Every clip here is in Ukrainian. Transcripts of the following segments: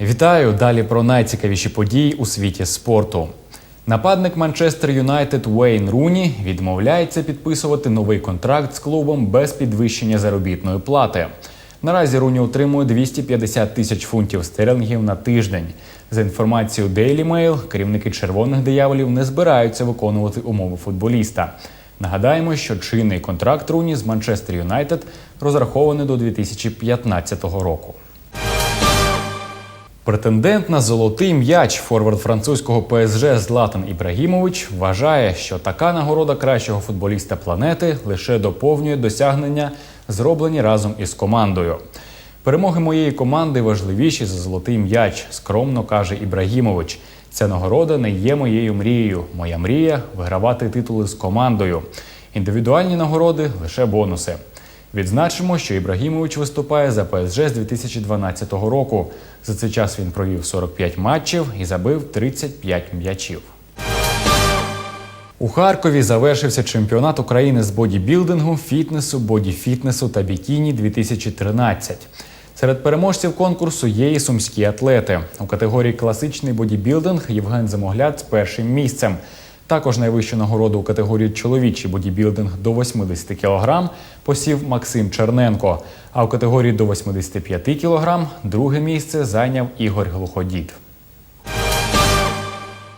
Вітаю! Далі про найцікавіші події у світі спорту. Нападник Манчестер Юнайтед Уейн Руні відмовляється підписувати новий контракт з клубом без підвищення заробітної плати. Наразі Руні отримує 250 тисяч фунтів стерлінгів на тиждень. За інформацією Daily Mail, керівники червоних дияволів не збираються виконувати умови футболіста. Нагадаємо, що чинний контракт Руні з Манчестер Юнайтед розрахований до 2015 року. Претендент на золотий м'яч форвард французького ПСЖ Златан Ібрагімович вважає, що така нагорода кращого футболіста планети лише доповнює досягнення, зроблені разом із командою. Перемоги моєї команди важливіші за золотий м'яч, скромно каже Ібрагімович. Ця нагорода не є моєю мрією. Моя мрія вигравати титули з командою. Індивідуальні нагороди лише бонуси. Відзначимо, що Ібрагімович виступає за ПСЖ з 2012 року. За цей час він провів 45 матчів і забив 35 м'ячів. У Харкові завершився чемпіонат України з бодібілдингу, фітнесу, бодіфітнесу та бікіні 2013. Серед переможців конкурсу є і сумські атлети. У категорії класичний бодібілдинг Євген Замогляд з першим місцем. Також найвищу нагороду у категорії чоловічий бодібілдинг до 80 кг посів Максим Черненко. А у категорії до 85 кг друге місце зайняв Ігор Глуходід.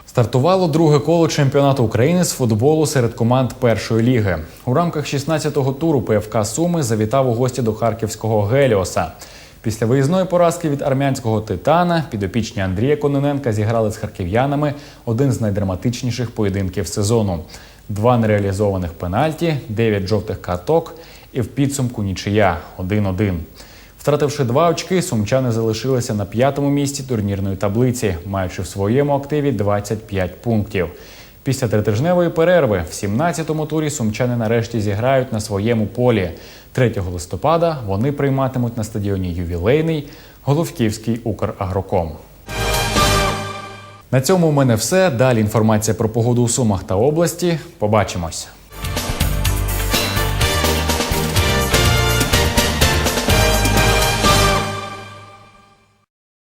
Стартувало друге коло чемпіонату України з футболу серед команд першої ліги. У рамках 16-го туру ПФК Суми завітав у гості до харківського Геліоса. Після виїзної поразки від армянського титана підопічні Андрія Кононенка зіграли з харків'янами один з найдраматичніших поєдинків сезону: два нереалізованих пенальті, дев'ять жовтих карток і в підсумку нічия 1-1. Втративши два очки, сумчани залишилися на п'ятому місці турнірної таблиці, маючи в своєму активі 25 пунктів. Після тритижневої перерви в 17-му турі сумчани нарешті зіграють на своєму полі. 3 листопада вони прийматимуть на стадіоні ювілейний Головківський Украгроком. На цьому у мене все. Далі інформація про погоду у Сумах та області. Побачимось.